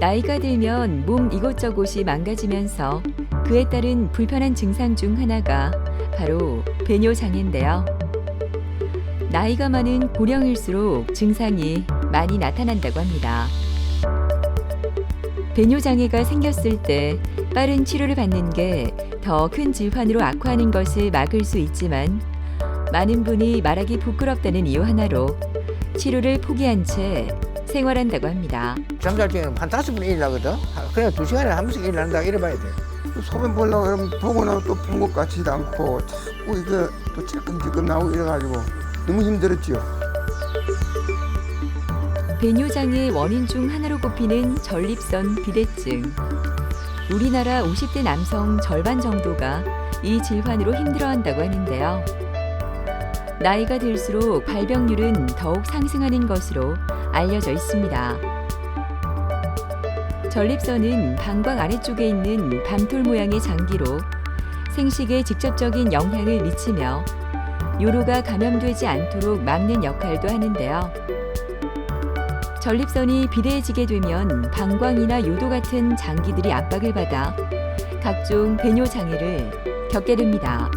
나이가 들면 몸 이곳저곳이 망가지면서 그에 따른 불편한 증상 중 하나가 바로 배뇨 장애인데요. 나이가 많은 고령일수록 증상이 많이 나타난다고 합니다. 배뇨 장애가 생겼을 때 빠른 치료를 받는 게 더 큰 질환으로 악화하는 것을 막을 수 있지만 많은 분이 말하기 부끄럽다는 이유 하나로 치료를 포기한 채 생활한다고 합니다. 잠잘 때는 한 다섯 분 일나거든. 그냥 두 시간에 한 번씩 일난다 이래봐야 돼. 소변 보려고 그러면 보고 나면 또본 것 같지도 않고 자꾸 이거 또 찔끔찔끔 나오고 이래가지고 너무 힘들었지요. 배뇨장애 원인 중 하나로 꼽히는 전립선 비대증. 우리나라 50대 남성 절반 정도가 이 질환으로 힘들어한다고 하는데요. 나이가 들수록 발병률은 더욱 상승하는 것으로 알려져 있습니다. 전립선은 방광 아래쪽에 있는 밤톨 모양의 장기로 생식에 직접적인 영향을 미치며 요로가 감염되지 않도록 막는 역할도 하는데요. 전립선이 비대해지게 되면 방광이나 요도 같은 장기들이 압박을 받아 각종 배뇨 장애를 겪게 됩니다.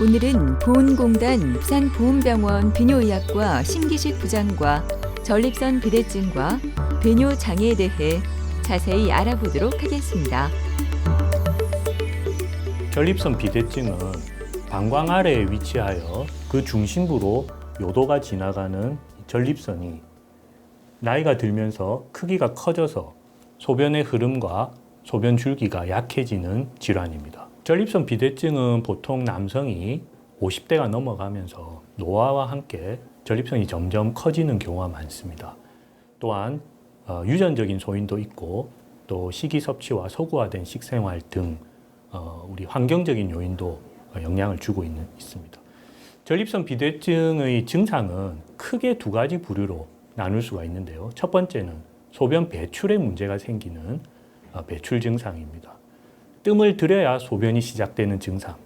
오늘은 보훈공단 부산보훈병원 비뇨의학과 신기식 부장과 전립선 비대증과 배뇨 장애에 대해 자세히 알아보도록 하겠습니다. 전립선 비대증은 방광 아래에 위치하여 그 중심부로 요도가 지나가는 전립선이 나이가 들면서 크기가 커져서 소변의 흐름과 소변 줄기가 약해지는 질환입니다. 전립선 비대증은 보통 남성이 50대가 넘어가면서 노화와 함께 전립선이 점점 커지는 경우가 많습니다. 또한 어, 유전적인 소인도 있고 또 식이 섭취와 서구화된 식생활 등 어, 우리 환경적인 요인도 어, 영향을 주고 있는, 있습니다. 전립선 비대증의 증상은 크게 두 가지 부류로 나눌 수가 있는데요. 첫 번째는 소변 배출에 문제가 생기는 어, 배출 증상입니다. 뜸을 들여야 소변이 시작되는 증상,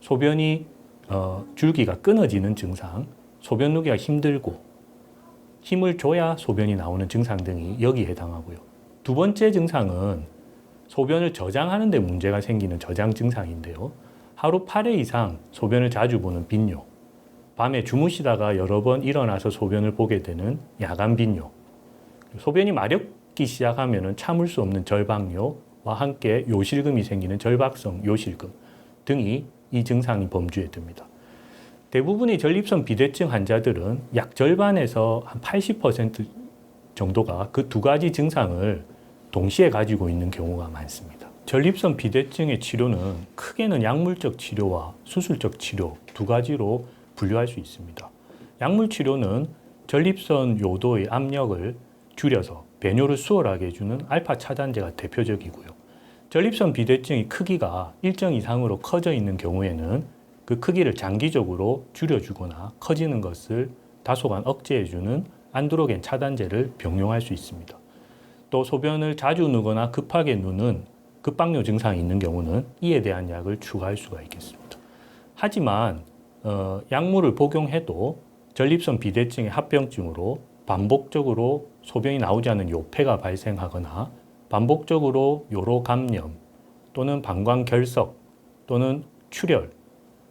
소변이 어, 줄기가 끊어지는 증상, 소변 누기가 힘들고 힘을 줘야 소변이 나오는 증상 등이 여기에 해당하고요. 두 번째 증상은 소변을 저장하는 데 문제가 생기는 저장 증상인데요. 하루 8회 이상 소변을 자주 보는 빈뇨, 밤에 주무시다가 여러 번 일어나서 소변을 보게 되는 야간 빈뇨, 소변이 마렵기 시작하면 참을 수 없는 절박뇨와 함께 요실금이 생기는 절박성 요실금 등이 이 증상이 범주에 듭니다. 대부분의 전립선 비대증 환자들은 약 절반에서 한 80% 정도가 그 두 가지 증상을 동시에 가지고 있는 경우가 많습니다. 전립선 비대증의 치료는 크게는 약물적 치료와 수술적 치료 두 가지로 분류할 수 있습니다. 약물 치료는 전립선 요도의 압력을 줄여서 배뇨를 수월하게 해주는 알파 차단제가 대표적이고요. 전립선 비대증의 크기가 일정 이상으로 커져 있는 경우에는 그 크기를 장기적으로 줄여주거나 커지는 것을 다소간 억제해주는 안드로겐 차단제를 병용할 수 있습니다. 또 소변을 자주 누거나 급하게 누는 급박뇨 증상이 있는 경우는 이에 대한 약을 추가할 수가 있겠습니다. 하지만 어, 약물을 복용해도 전립선 비대증의 합병증으로 반복적으로 소변이 나오지 않는 요폐가 발생하거나 반복적으로 요로 감염 또는 방광 결석 또는 출혈,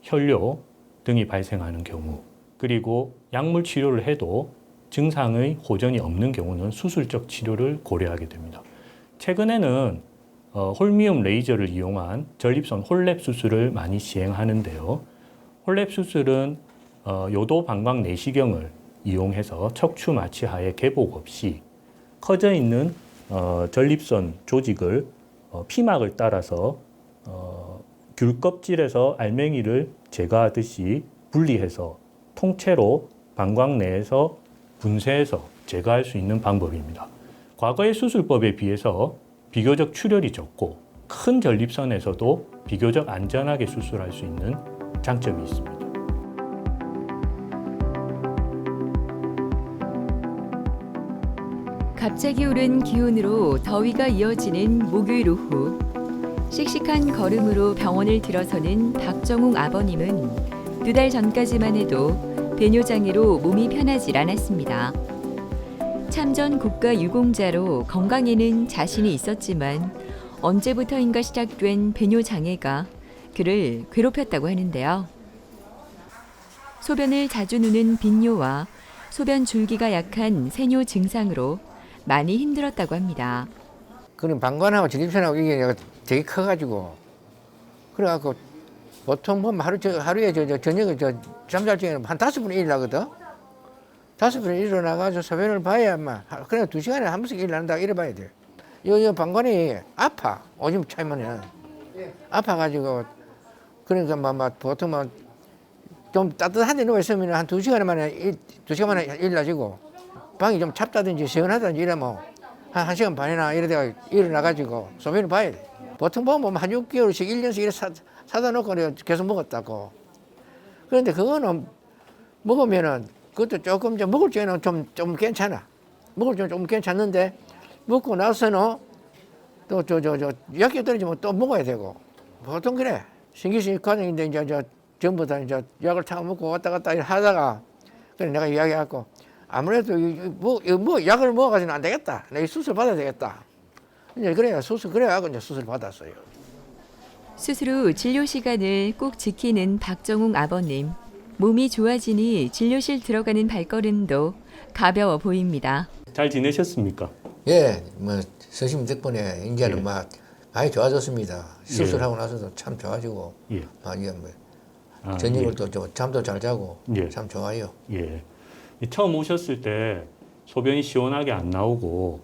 혈뇨 등이 발생하는 경우 그리고 약물 치료를 해도 증상의 호전이 없는 경우는 수술적 치료를 고려하게 됩니다. 최근에는 어, 홀미움 레이저를 이용한 전립선 홀랩 수술을 많이 시행하는데요. 홀랩 수술은 어, 요도 방광 내시경을 이용해서 척추 마취하에 개복 없이 커져 있는 어, 전립선 조직을 어, 피막을 따라서 어, 귤 껍질에서 알맹이를 제거하듯이 분리해서 통째로 방광 내에서 분쇄해서 제거할 수 있는 방법입니다. 과거의 수술법에 비해서 비교적 출혈이 적고 큰 전립선에서도 비교적 안전하게 수술할 수 있는 장점이 있습니다. 갑자기 오른 기온으로 더위가 이어지는 목요일 오후 씩씩한 걸음으로 병원을 들어서는 박정웅 아버님은 두 달 전까지만 해도 배뇨장애로 몸이 편하질 않았습니다. 참전 국가 유공자로 건강에는 자신이 있었지만 언제부터인가 시작된 배뇨 장애가 그를 괴롭혔다고 하는데요. 소변을 자주 누는 빈뇨와 소변 줄기가 약한 세뇨 증상으로 많이 힘들었다고 합니다. 그럼 방관하고 전립선하고 이게 되게 커가지고 그래갖고 보통 보면 하루 저 하루에 저, 저 저녁에 저 잠잘 적에는 한 다섯 번 일어나거든. 다섯 번 일어나가지고 소변을 봐야 막 그냥 두 시간에 한 번씩 일어난다 이래 봐야 돼. 요, 요 방관이 아파 오줌 차면은 아파가지고 그러니까 막, 막 보통 막좀 따뜻한 데 누워 있으면 한 두 시간 만에 일, 두 시간 만에 일어나지고 방이 좀 찹다든지 시원하다든지 이러면 한, 한 시간 반이나 이러다가 일어나가지고 소변을 봐야 돼. 보통 보면 한 6개월씩, 1년씩 이렇게 사, 사다 놓고 계속 먹었다고. 그런데 그거는 먹으면은 그것도 조금 이제 먹을 적에는 좀, 좀 괜찮아. 먹을 적은 좀 괜찮는데 먹고 나서는 또 저, 저, 저, 약이 떨어지면 또 먹어야 되고. 보통 그래. 신기신 과정인데 이제 저 전부 다 이제 약을 타 먹고 왔다 갔다 하다가 그래 내가 이야기하고 아무래도 뭐, 이뭐 약을 먹어가지고는 안 되겠다. 내가 이 수술 받아야 되겠다. 이제 그래야 수술 그래갖고 이제 수술 받았어요. 수술 후 진료 시간을 꼭 지키는 박정웅 아버님. 몸이 좋아지니 진료실 들어가는 발걸음도 가벼워 보입니다. 잘 지내셨습니까? 예, 뭐 선생님 덕분에 이제는 예. 막 많이 좋아졌습니다. 수술하고 나서도 참 좋아지고 예. 아, 이게 뭐 아, 저녁을 또, 또 잠도 잘 자고 예. 참 좋아요. 예. 이 처음 오셨을 때 소변이 시원하게 안 나오고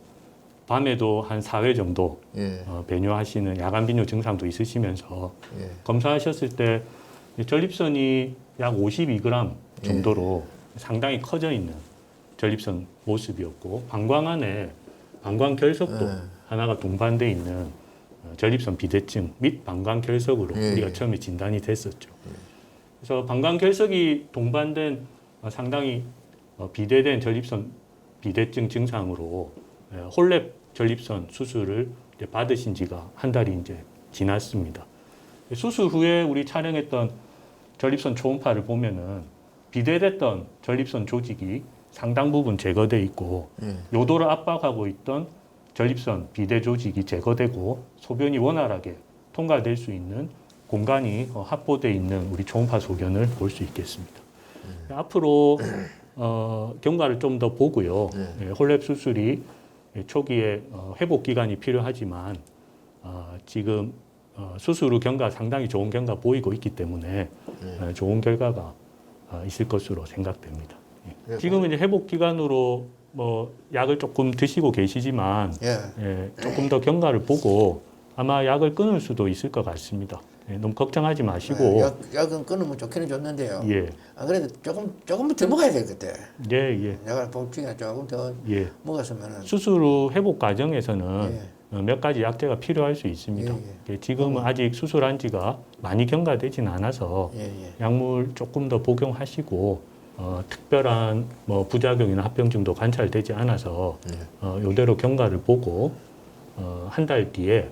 밤에도 한 4회 정도 예, 어, 배뇨하시는 야간 빈뇨 증상도 있으시면서 예, 검사하셨을 때이 전립선이 약 52g 정도로 상당히 커져 있는 전립선 모습이었고 방광 안에 방광 결석도 예. 하나가 동반돼 있는 어, 전립선 비대증 및 방광 결석으로 예, 우리가 예. 처음에 진단이 됐었죠. 그래서 방광 결석이 동반된 어, 상당히 어, 비대된 전립선 비대증 증상으로 예, 홀랩 전립선 수술을 받으신 지가 한 달이 이제 지났습니다. 수술 후에 우리 촬영했던 전립선 초음파를 보면은 비대됐던 전립선 조직이 상당 부분 제거돼 있고 예. 요도를 압박하고 있던 전립선 비대 조직이 제거되고 소변이 원활하게 통과될 수 있는 공간이 어, 확보돼 있는 우리 초음파 소견을 볼 수 있겠습니다. 앞으로 어, 경과를 좀 더 보고요. 예, 홀랩 수술이 초기에 어, 회복 기간이 필요하지만 어, 지금 어, 수술 후 경과 상당히 좋은 경과 보이고 있기 때문에 어, 좋은 결과가 어, 있을 것으로 생각됩니다. 예. 네, 지금은 이제 회복 기간으로 뭐 약을 조금 드시고 계시지만 예. 예, 조금 더 경과를 보고 아마 약을 끊을 수도 있을 것 같습니다. 예, 너무 걱정하지 마시고 예, 약, 약은 끊으면 좋기는 좋는데요. 예, 안 그래도 조금 조금 더 먹어야 돼 그때. 예, 예, 내가 복중에 조금 더 예. 먹었으면은 수술 후 회복 과정에서는 예. 어, 몇 가지 약제가 필요할 수 있습니다. 예, 예, 지금은 아직 수술한 지가 많이 경과되진 않아서 예, 예. 약물 조금 더 복용하시고 어, 특별한 뭐 부작용이나 합병증도 관찰되지 않아서 네. 어, 이대로 경과를 보고 어, 한 달 뒤에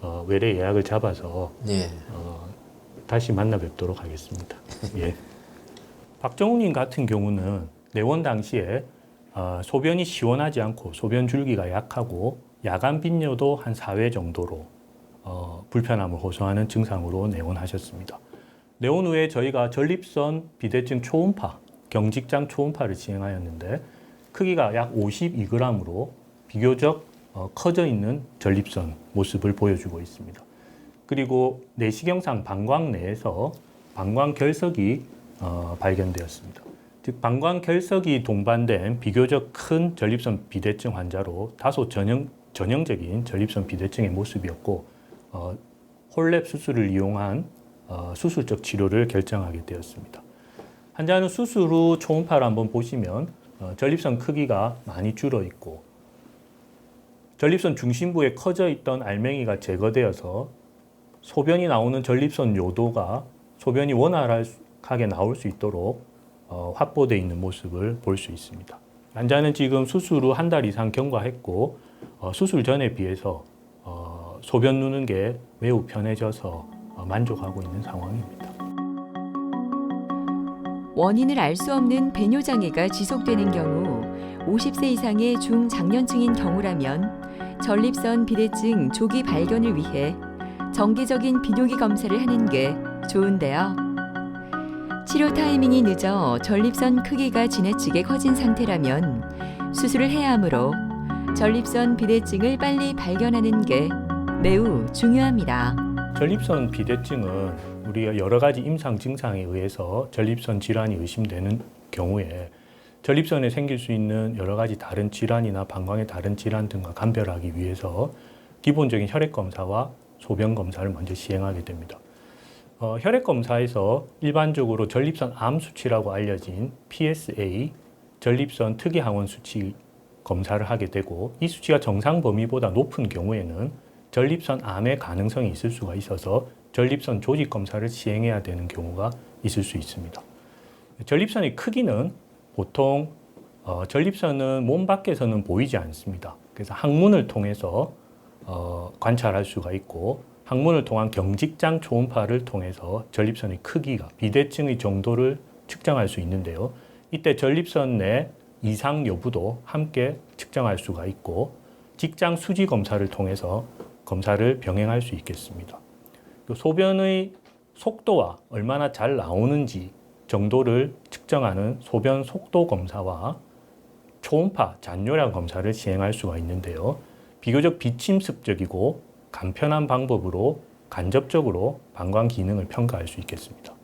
어, 외래 예약을 잡아서 예. 어, 다시 만나 뵙도록 하겠습니다. 예. 박정우님 같은 경우는 내원 당시에 어, 소변이 시원하지 않고 소변 줄기가 약하고 야간 빈뇨도 한 4회 정도로 어, 불편함을 호소하는 증상으로 내원하셨습니다. 내원 후에 저희가 전립선 비대증 초음파, 경직장 초음파를 진행하였는데 크기가 약 52g으로 비교적 어, 커져 있는 전립선 모습을 보여주고 있습니다. 그리고 내시경상 방광 내에서 방광 결석이 어, 발견되었습니다. 즉 방광 결석이 동반된 비교적 큰 전립선 비대증 환자로 다소 전형 전형적인 전립선 비대증의 모습이었고 어, 홀랩 수술을 이용한 어, 수술적 치료를 결정하게 되었습니다. 환자는 수술 후 초음파를 한번 보시면 어, 전립선 크기가 많이 줄어 있고 전립선 중심부에 커져 있던 알맹이가 제거되어서 소변이 나오는 전립선 요도가 소변이 원활하게 나올 수 있도록 어, 확보되어 있는 모습을 볼 수 있습니다. 환자는 지금 수술 후 한 달 이상 경과했고 어, 수술 전에 비해서 어, 소변 누는 게 매우 편해져서 어, 만족하고 있는 상황입니다. 원인을 알 수 없는 배뇨 장애가 지속되는 경우 50세 이상의 중장년층인 경우라면 전립선 비대증 조기 발견을 위해 정기적인 비뇨기 검사를 하는 게 좋은데요. 치료 타이밍이 늦어 전립선 크기가 지나치게 커진 상태라면 수술을 해야 하므로 전립선 비대증을 빨리 발견하는 게 매우 중요합니다. 전립선 비대증은 우리가 여러 가지 임상 증상에 의해서 전립선 질환이 의심되는 경우에 전립선에 생길 수 있는 여러 가지 다른 질환이나 방광의 다른 질환 등과 감별하기 위해서 기본적인 혈액 검사와 소변 검사를 먼저 시행하게 됩니다. 어, 혈액 검사에서 일반적으로 전립선 암 수치라고 알려진 PSA 전립선 특이 항원 수치 검사를 하게 되고 이 수치가 정상 범위보다 높은 경우에는 전립선 암의 가능성이 있을 수가 있어서 전립선 조직 검사를 시행해야 되는 경우가 있을 수 있습니다. 전립선의 크기는 보통 어, 전립선은 몸 밖에서는 보이지 않습니다. 그래서 항문을 통해서 어, 관찰할 수가 있고 항문을 통한 경직장 초음파를 통해서 전립선의 크기가 비대증의 정도를 측정할 수 있는데요. 이때 전립선 내 이상 여부도 함께 측정할 수가 있고 직장 수지 검사를 통해서 검사를 병행할 수 있겠습니다. 또 소변의 속도와 얼마나 잘 나오는지 정도를 측정하는 소변 속도 검사와 초음파 잔뇨량 검사를 시행할 수가 있는데요. 비교적 비침습적이고 간편한 방법으로 간접적으로 방광 기능을 평가할 수 있겠습니다.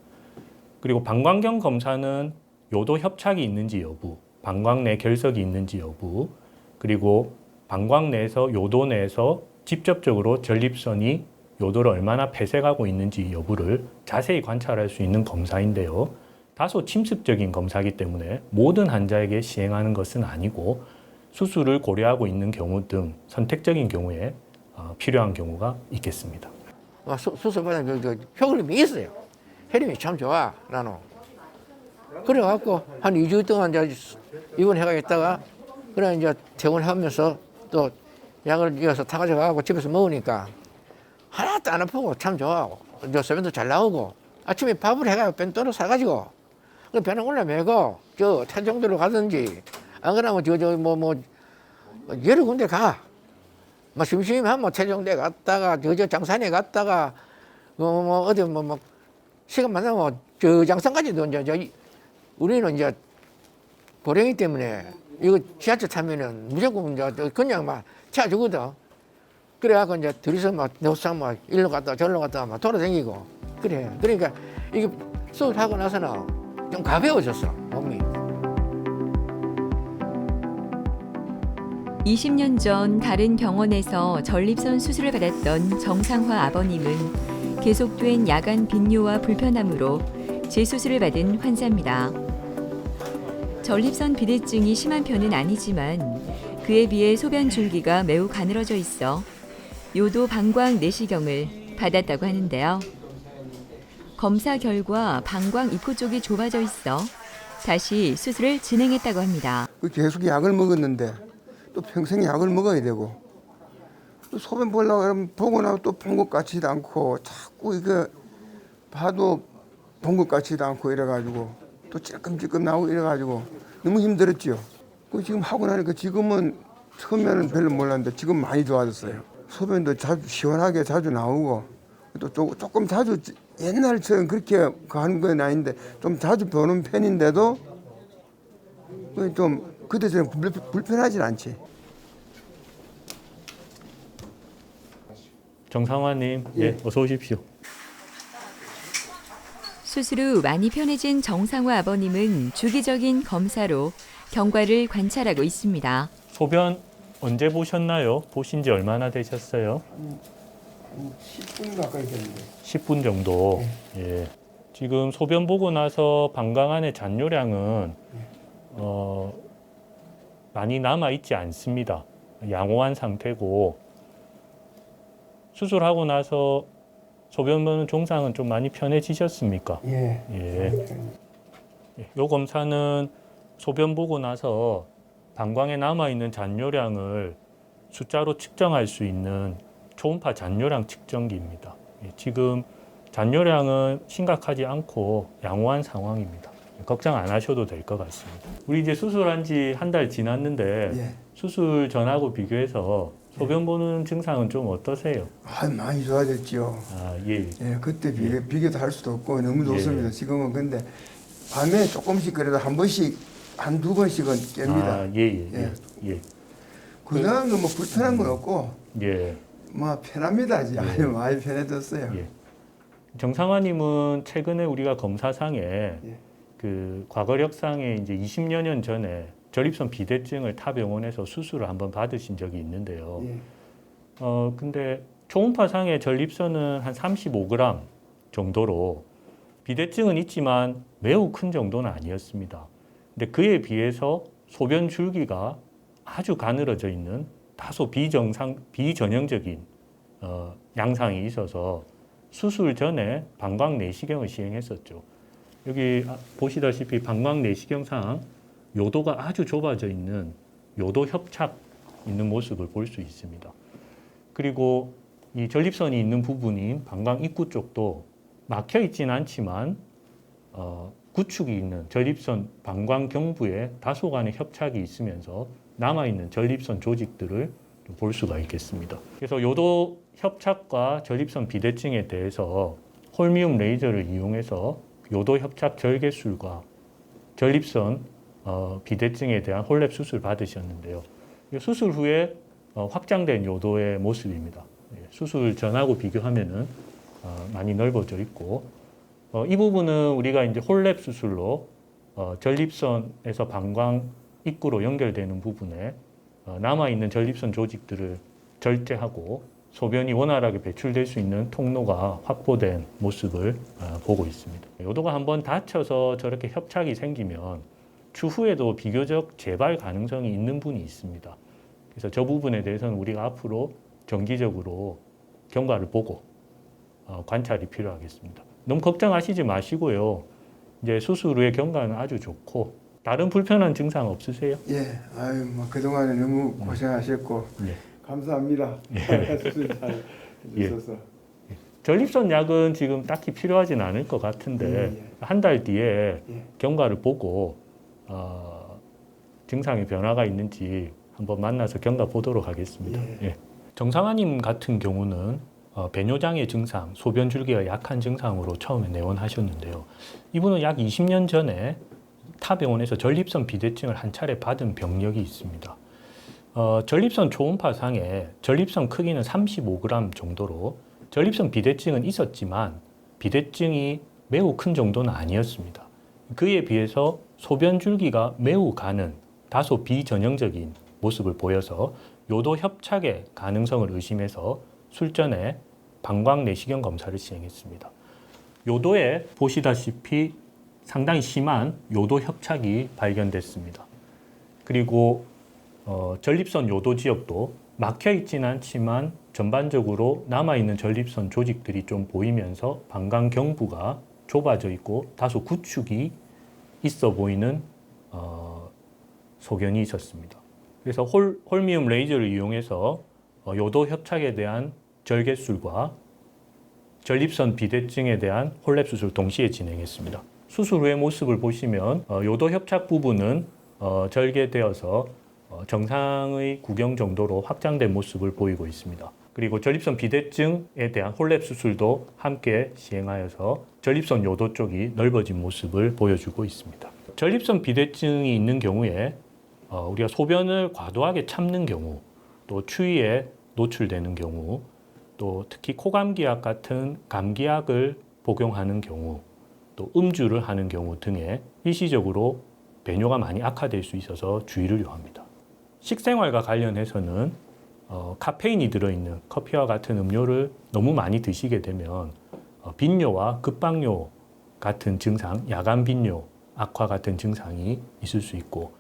그리고 방광경 검사는 요도 협착이 있는지 여부, 방광 내 결석이 있는지 여부, 그리고 방광 내에서 요도 내에서 직접적으로 전립선이 요도를 얼마나 폐쇄하고 있는지 여부를 자세히 관찰할 수 있는 검사인데요. 다소 침습적인 검사이기 때문에 모든 환자에게 시행하는 것은 아니고 수술을 고려하고 있는 경우 등 선택적인 경우에 어, 필요한 경우가 있겠습니다. 막 수, 수술받은 그, 그 효과음이 있어요. 혈임이 참 좋아 나는. 그래갖고 한 2주 동안 입원해가 있다가 그래 이제 퇴원하면서 또 약을 이어서 타가지고 가고 집에서 먹으니까 하나도 안 아프고 참 좋아하고 이제 소변도 잘 나오고 아침에 밥을 해가 벤또로 사가지고 그 배는 올라매고 저 태종대로 가든지 안 그러면 저저뭐뭐 여러 군데 가. 뭐 심심하면 뭐 태종대 갔다가 저저 장산에 갔다가 뭐, 뭐 어디 뭐, 뭐 시간 만나면 저 장산까지도 이제 저 이- 우리는 이제 보령이 때문에 이거 지하철 타면은 무조건 이제 저 그냥 막 찾아주거든. 그래갖고 이제 둘이서 막 내우상 막 일로 갔다 저로 갔다 막 돌아다니고 그래. 그러니까 이게 수술하고 나서는 좀 가벼워졌어 몸이. 20년 전 다른 병원에서 전립선 수술을 받았던 정상화 아버님은 계속된 야간 빈뇨와 불편함으로 재수술을 받은 환자입니다. 전립선 비대증이 심한 편은 아니지만 그에 비해 소변 줄기가 매우 가늘어져 있어 요도 방광 내시경을 받았다고 하는데요. 검사 결과 방광 입구 쪽이 좁아져 있어 다시 수술을 진행했다고 합니다. 그 계속 약을 먹었는데 또 평생 약을 먹어야 되고 또 소변 보려고 하면 보고 나면 또 본 것 같지도 않고 자꾸 이거 봐도 본 것 같지도 않고 이래가지고 또 찔끔찔끔 나오고 이래가지고 너무 힘들었죠. 그 지금 하고 나니까 지금은 처음에는 별로 몰랐는데 지금 많이 좋아졌어요. 소변도 자주 시원하게 자주 나오고 또 조- 조금 자주 옛날처럼 그렇게 가는 건 아닌데 좀 자주 보는 편인데도 그좀 그때처럼 불- 불편하진 않지. 정상화님, 예, 어서 오십시오. 수술 후 많이 편해진 정상화 아버님은 주기적인 검사로 경과를 관찰하고 있습니다. 소변 언제 보셨나요? 보신 지 얼마나 되셨어요? 10분 가까이 됐는데. 10분 정도. 예. 지금 소변 보고 나서 방광 안의 잔뇨량은 어, 많이 남아 있지 않습니다. 양호한 상태고 수술하고 나서 소변 보는 종상은 좀 많이 편해지셨습니까? 예. 예. 예, 요 검사는 소변 보고 나서 방광에 남아 있는 잔뇨량을 숫자로 측정할 수 있는 초음파 잔뇨량 측정기입니다. 예, 지금 잔뇨량은 심각하지 않고 양호한 상황입니다. 걱정 안 하셔도 될 것 같습니다. 우리 이제 수술한 지 한 달 지났는데 예. 수술 전하고 비교해서 소변 보는 증상은 좀 어떠세요? 아, 많이 좋아졌죠. 아, 예. 예, 그때 비교, 비교도 할 수도 없고 너무 예. 좋습니다. 지금은 근데 밤에 조금씩 그래도 한 번씩 한 두 번씩은 깹니다. 아, 예, 예, 예. 예. 그다음 거뭐 불편한 건 없고 예. 뭐 편합니다. 이제 예. 아주 많이 편해졌어요. 예. 정상화님은 최근에 우리가 검사상에 예. 그 과거력상에 이제 20여 년 전에 전립선 비대증을 타 병원에서 수술을 한번 받으신 적이 있는데요. 예. 어 근데 초음파상의 전립선은 한 35g 정도로 비대증은 있지만 매우 큰 정도는 아니었습니다. 근데 그에 비해서 소변 줄기가 아주 가늘어져 있는 다소 비정상 비전형적인 어, 양상이 있어서 수술 전에 방광 내시경을 시행했었죠. 여기 아, 보시다시피 방광 내시경상 요도가 아주 좁아져 있는 요도 협착 있는 모습을 볼 수 있습니다. 그리고 이 전립선이 있는 부분인 방광 입구 쪽도 막혀 있지는 않지만 어, 구축이 있는 전립선 방광 경부에 다소간의 협착이 있으면서 남아 있는 전립선 조직들을 좀볼 수가 있겠습니다. 그래서 요도 협착과 전립선 비대증에 대해서 홀미움 레이저를 이용해서 요도 협착 절개술과 전립선 어, 비대증에 대한 홀랩 수술 받으셨는데요. 이 수술 후에 어, 확장된 요도의 모습입니다. 예, 수술 전하고 비교하면은 어, 많이 넓어져 있고 어, 이 부분은 우리가 이제 홀랩 수술로 어, 전립선에서 방광 입구로 연결되는 부분에 어, 남아 있는 전립선 조직들을 절제하고 소변이 원활하게 배출될 수 있는 통로가 확보된 모습을 어, 보고 있습니다. 요도가 한번 닫혀서 저렇게 협착이 생기면 추후에도 비교적 재발 가능성이 있는 분이 있습니다. 그래서 저 부분에 대해서는 우리가 앞으로 정기적으로 경과를 보고 어, 관찰이 필요하겠습니다. 너무 걱정하시지 마시고요. 이제 수술 후의 경과는 아주 좋고 다른 불편한 증상 없으세요? 예, 아유, 뭐 그동안에 너무 고생하셨고 네. 감사합니다. 수술 잘 예. 해주셔서. 전립선 약은 지금 딱히 필요하진 않을 것 같은데 예, 예. 한 달 뒤에 예. 경과를 보고 어, 증상의 변화가 있는지 한번 만나서 경과 보도록 하겠습니다. 예. 예. 정상화님 같은 경우는 어, 배뇨장애 증상, 소변 줄기가 약한 증상으로 처음에 내원하셨는데요. 이분은 약 20년 전에 타 병원에서 전립선 비대증을 한 차례 받은 병력이 있습니다. 어, 전립선 초음파상에 전립선 크기는 35g 정도로 전립선 비대증은 있었지만 비대증이 매우 큰 정도는 아니었습니다. 그에 비해서 소변 줄기가 매우 가는 다소 비전형적인 모습을 보여서 요도 협착의 가능성을 의심해서 술전에 방광 내시경 검사를 시행했습니다. 요도에 보시다시피 상당히 심한 요도 협착이 발견됐습니다. 그리고 어, 전립선 요도 지역도 막혀 있지는 않지만 전반적으로 남아 있는 전립선 조직들이 좀 보이면서 방광 경부가 좁아져 있고 다소 구축이 있어 보이는 어, 소견이 있었습니다. 그래서 홀, 홀미움 레이저를 이용해서 어, 요도 협착에 대한 절개술과 전립선 비대증에 대한 홀랩 수술 동시에 진행했습니다. 수술 후의 모습을 보시면 어, 요도 협착 부분은 어, 절개되어서 어, 정상의 구경 정도로 확장된 모습을 보이고 있습니다. 그리고 전립선 비대증에 대한 홀랩 수술도 함께 시행하여서 전립선 요도 쪽이 넓어진 모습을 보여주고 있습니다. 전립선 비대증이 있는 경우에 어, 우리가 소변을 과도하게 참는 경우, 또 추위에 노출되는 경우, 또 특히 코감기약 같은 감기약을 복용하는 경우, 또 음주를 하는 경우 등에 일시적으로 배뇨가 많이 악화될 수 있어서 주의를 요합니다. 식생활과 관련해서는 어, 카페인이 들어있는 커피와 같은 음료를 너무 많이 드시게 되면 어, 빈뇨와 급박뇨 같은 증상, 야간 빈뇨, 악화 같은 증상이 있을 수 있고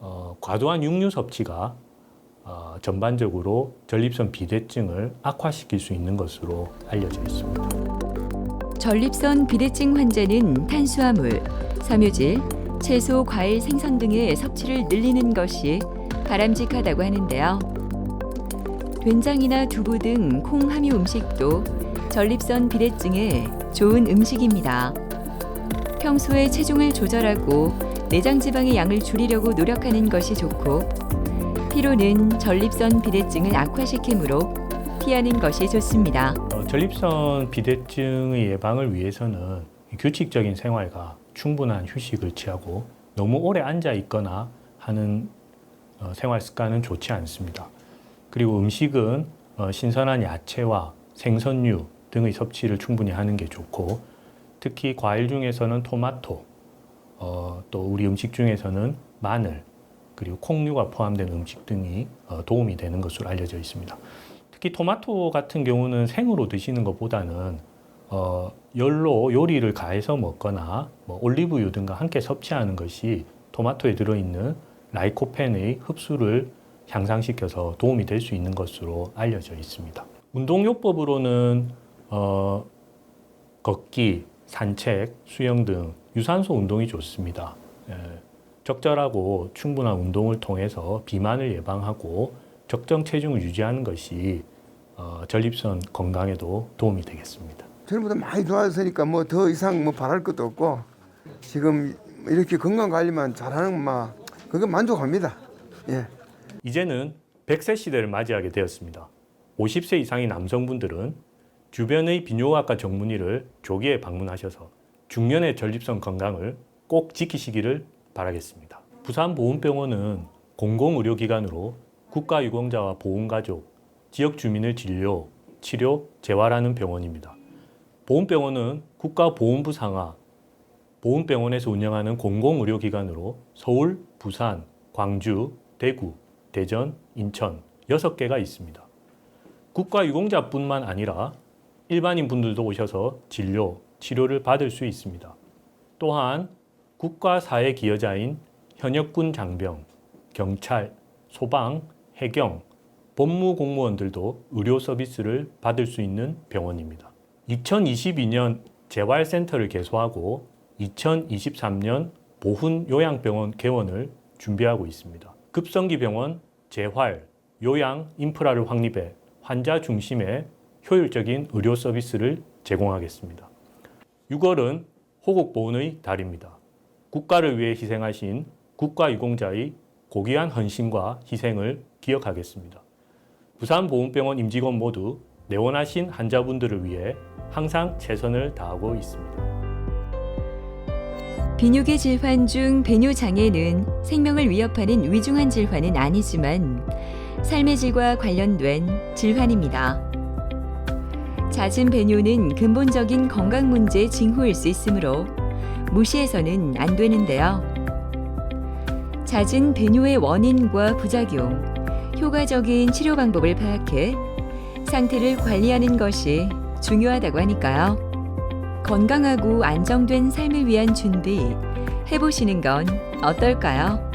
어, 과도한 육류 섭취가 어, 전반적으로 전립선 비대증을 악화시킬 수 있는 것으로 알려져 있습니다. 전립선 비대증 환자는 탄수화물, 섬유질, 채소, 과일 생선 등의 섭취를 늘리는 것이 바람직하다고 하는데요. 된장이나 두부 등 콩 함유 음식도 전립선 비대증에 좋은 음식입니다. 평소에 체중을 조절하고 내장 지방의 양을 줄이려고 노력하는 것이 좋고 피로는 전립선 비대증을 악화시키므로 피하는 것이 좋습니다. 어, 전립선 비대증의 예방을 위해서는 규칙적인 생활과 충분한 휴식을 취하고 너무 오래 앉아 있거나 하는 어, 생활 습관은 좋지 않습니다. 그리고 음식은 어, 신선한 야채와 생선류 등의 섭취를 충분히 하는 게 좋고 특히 과일 중에서는 토마토, 어, 또 우리 음식 중에서는 마늘 그리고 콩류가 포함된 음식 등이 어, 도움이 되는 것으로 알려져 있습니다. 특히 토마토 같은 경우는 생으로 드시는 것보다는 어, 열로 요리를 가해서 먹거나 뭐 올리브유 등과 함께 섭취하는 것이 토마토에 들어있는 라이코펜의 흡수를 향상시켜서 도움이 될 수 있는 것으로 알려져 있습니다. 운동요법으로는 어, 걷기, 산책, 수영 등 유산소 운동이 좋습니다. 예, 적절하고 충분한 운동을 통해서 비만을 예방하고 적정 체중을 유지하는 것이 어, 전립선 건강에도 도움이 되겠습니다. 전보다 많이 좋아졌으니까 뭐 더 이상 뭐 바랄 것도 없고 지금 이렇게 건강 관리만 잘하는 막 그거 만족합니다. 예. 이제는 100세 시대를 맞이하게 되었습니다. 50세 이상의 남성분들은 주변의 비뇨기과 전문의를 조기에 방문하셔서 중년의 전립선 건강을 꼭 지키시기를 바라겠습니다. 부산보훈병원은 공공의료기관으로 국가 유공자와 보훈가족, 지역 주민을 진료, 치료, 재활하는 병원입니다. 보훈병원은 국가보훈부 상하 보훈병원에서 운영하는 공공의료기관으로 서울, 부산, 광주, 대구, 대전, 인천 6개가 있습니다. 국가 유공자뿐만 아니라 일반인 분들도 오셔서 진료, 치료를 받을 수 있습니다. 또한 국가 사회 기여자인 현역군 장병, 경찰, 소방, 해경, 법무 공무원들도 의료 서비스를 받을 수 있는 병원입니다. 2022년 재활센터를 개소하고 2023년 보훈 요양병원 개원을 준비하고 있습니다. 급성기 병원 재활, 요양 인프라를 확립해 환자 중심의 효율적인 의료 서비스를 제공하겠습니다. 6월은 호국보훈의 달입니다. 국가를 위해 희생하신 국가유공자의 고귀한 헌신과 희생을 기억하겠습니다. 부산보훈병원 임직원 모두 내원하신 환자분들을 위해 항상 최선을 다하고 있습니다. 비뇨기 질환 중 배뇨 장애는 생명을 위협하는 위중한 질환은 아니지만 삶의 질과 관련된 질환입니다. 잦은 배뇨는 근본적인 건강 문제의 징후일 수 있으므로 무시해서는 안 되는데요. 잦은 배뇨의 원인과 부작용, 효과적인 치료 방법을 파악해 상태를 관리하는 것이 중요하다고 하니까요. 건강하고 안정된 삶을 위한 준비 해보시는 건 어떨까요?